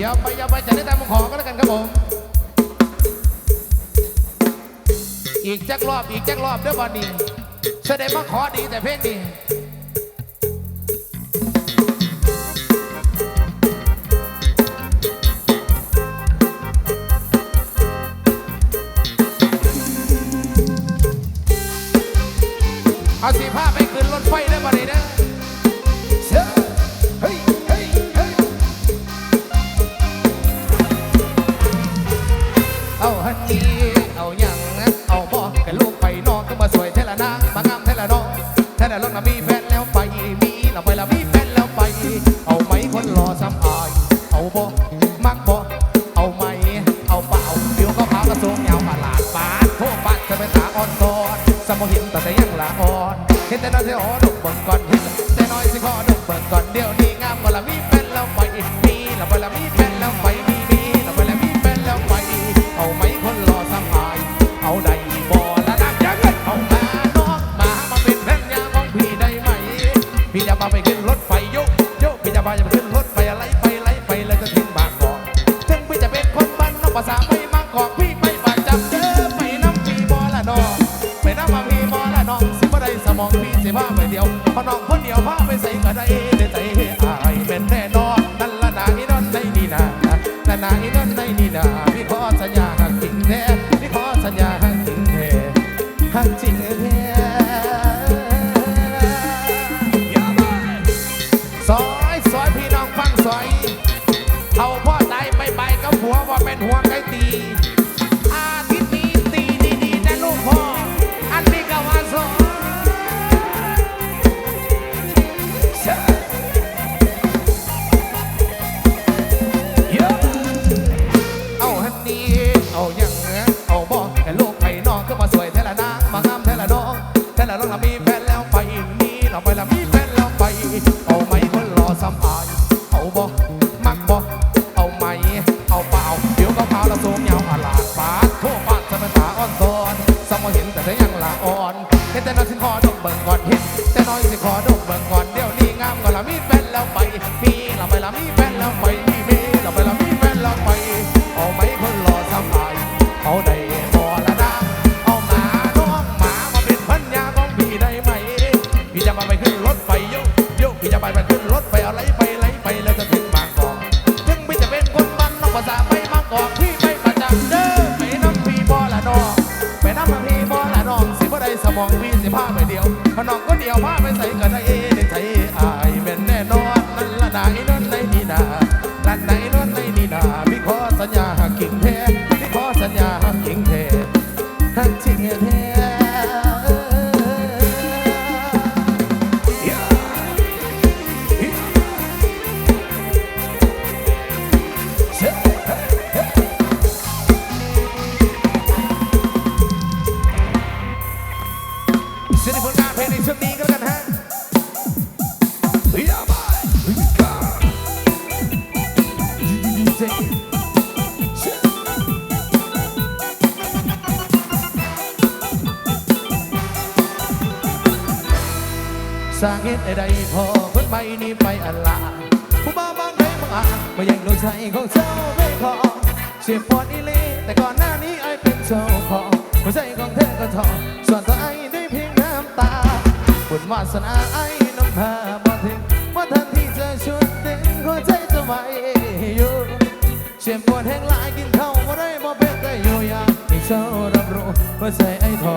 อย่าไปย่าไปจะได้ตามขอก็แล้วกันครับผม อีกจักรอบอีกจักรอบเด้อบอลนี่แสดงว่าขอดีแต่เพลงดีเอาสิพา สำอายเอาบ่มักบ่เอาไหมเอาเปล่าผิวก็ขาวกระสูงยาวประหลาดปาดโคปัดจะเป็นตาอ่อนตอนสมองหินแต่ยังละอ่อนเห็นแต่น่าเสียอ่อนดกบนก่อน นอกก็เดียวมาไปใส่กันได้เอง สร้างเหตุใดพอเพิ่นไปนี่ไปอันละผู้บ้าบางใดบางอ่ามาแย่งโดนใจของเจ้าไม่พอเสียปอดอีลีแต่ก่อนหน้านี้ไอเป็นเจ้าของหัวใจของเธอก็ทอส่วนตัวไอได้เพียงน้ำตาบุญวาสนาไอนำพาบ่ถึงว่าทันที่จะชุดเต็งหัวใจจะไหวอยู่เสียปวดแห่งหลายกินเข้ามาได้บ่เป็นแต่อยู่อย่างที่เจ้ารับรู้หัวใจไอทอ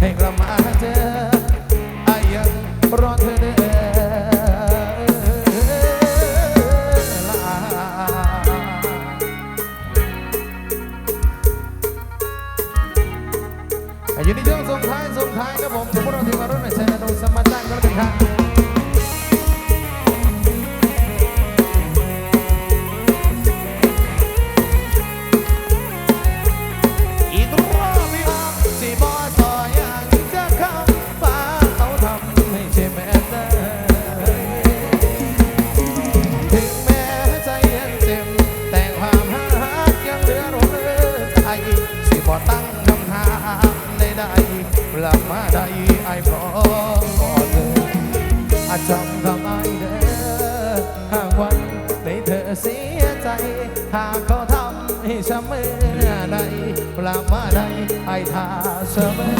ให้กลัมาเจอไอ้ยังรอเธอเด้ออยู่ในยุ่งท้ทยครัผมสมมติเราถึงานในเซนต์ดูสมาจังก็แล้วกันค ลับมาได้ไอ้พร้อมกอดเลยอาจจำทำไมเด้อหากวันในเธอเสียใจ หากเขาทำให้ช้ำเมื่อใดกลับมาได้ไอ้ท่าเสมอ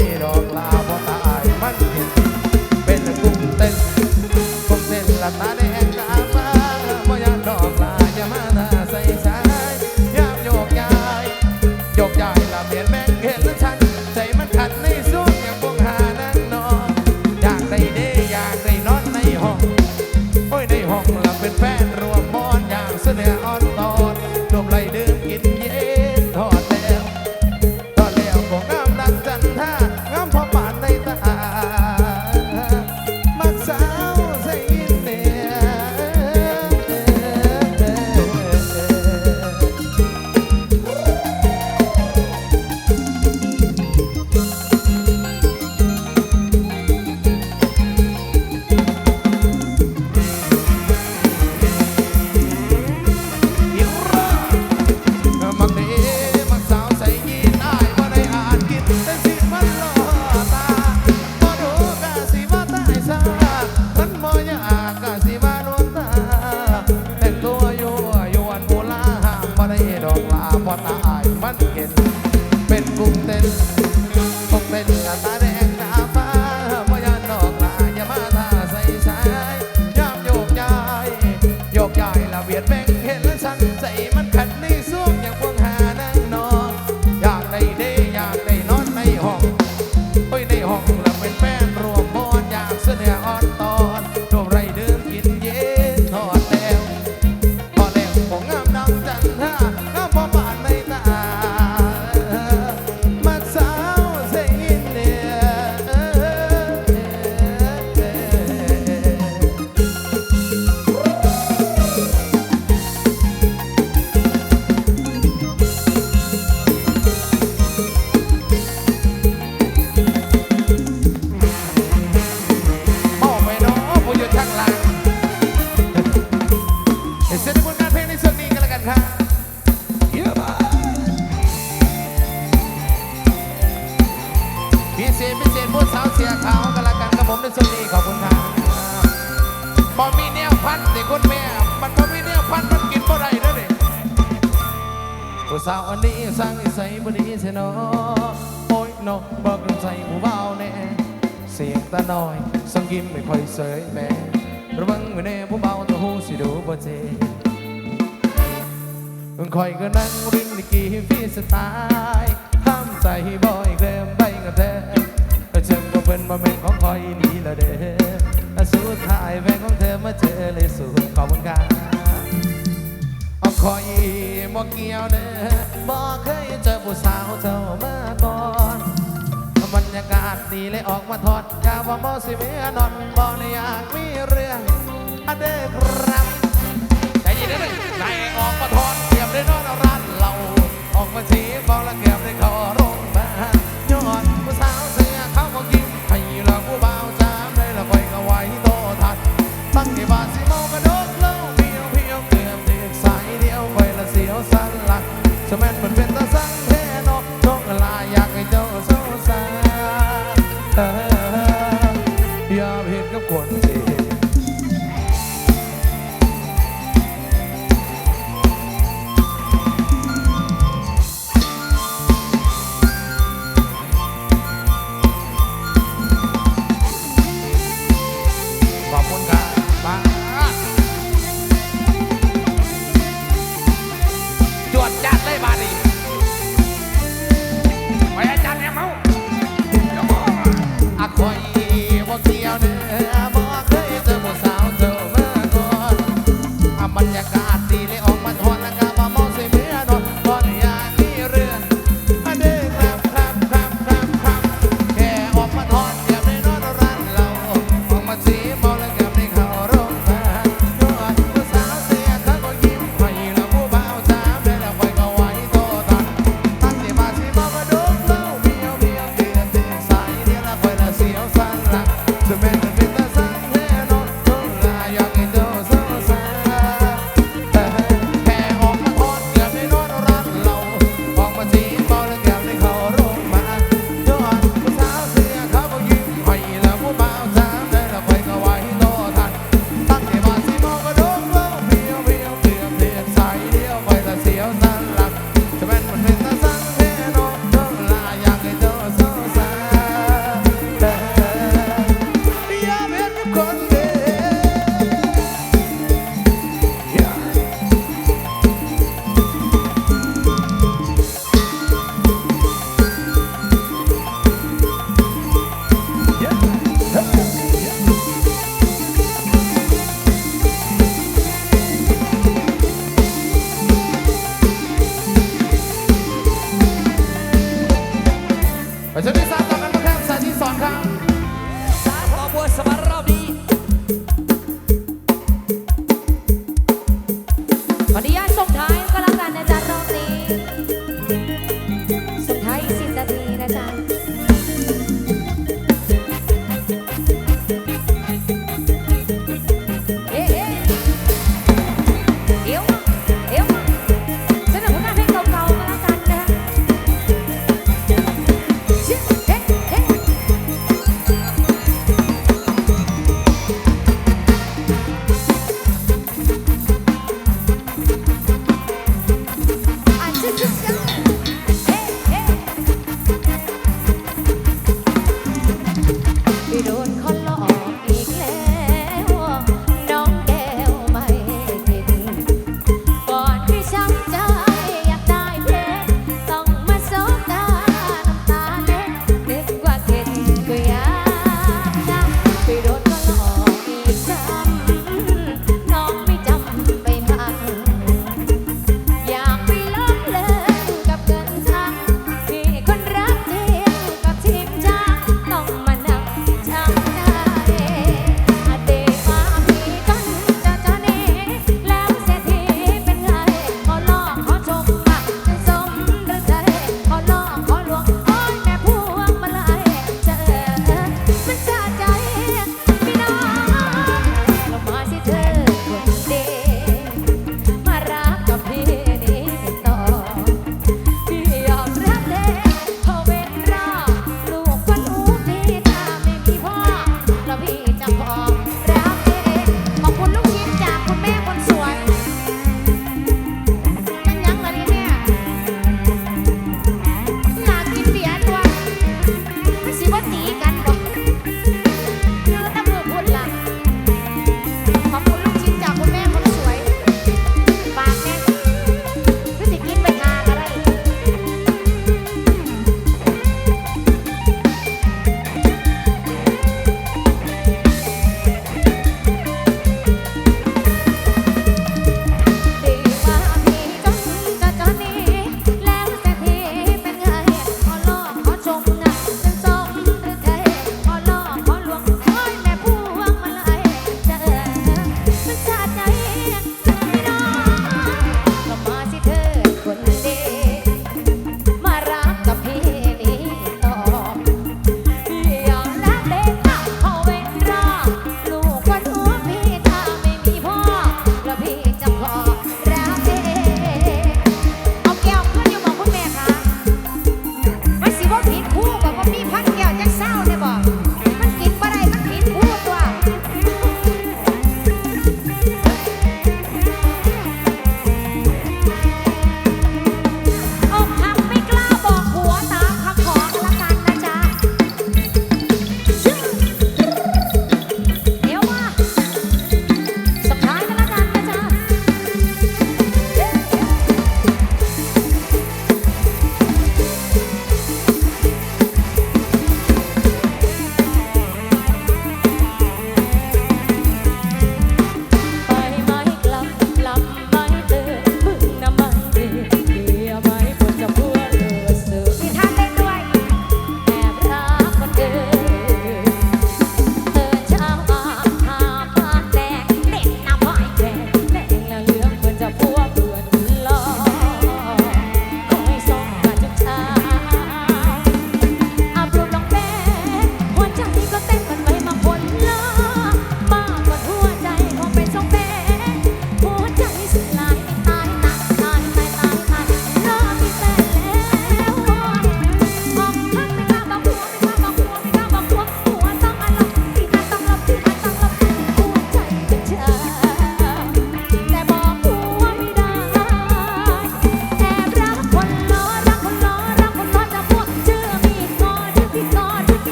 it all. สาวอันนี้สร้างนิสัยบดีเสียเนาะโอ้ยเนาะบอกกันใจผู้เบาแน่ เสียงตาน้อยสังกิมไม่ค่อยเสยแม่ระวังไว้แน่ผู้เบาตัวหูสิดูบ่เจคอยก็นั่งริมลิกีฟีสไตล์ห้ามใจบ่อยเคลมได้กันแท้แต่เชิงก็เป็นมาเมนของคอยนี่ละเด้อสุดท้ายแฟนของเธอมาเจอเลยสุดขอบคุณครับเอาคอย บ่เกี่ยวเด้อบ่เคยเจอผู้สาวเจ้ามาก่อนบรรยากาศดีเลยออกมาทอดกาว่าบ่สิเมียนอนบ่ได้อยากมีเรื่องอะเด้อครับใจเย็นๆเลยนายออกมาทอดเกียบได้นอนร้านเราออกมาทีเบาละเกียบได้ขอรงพยาบาย้อนผู้สาวเสียเขาบ่กินให้ละผู้บ่าวจามได้ละคอยก็ไหวโตทันตั้งที่บ้านสิเมากร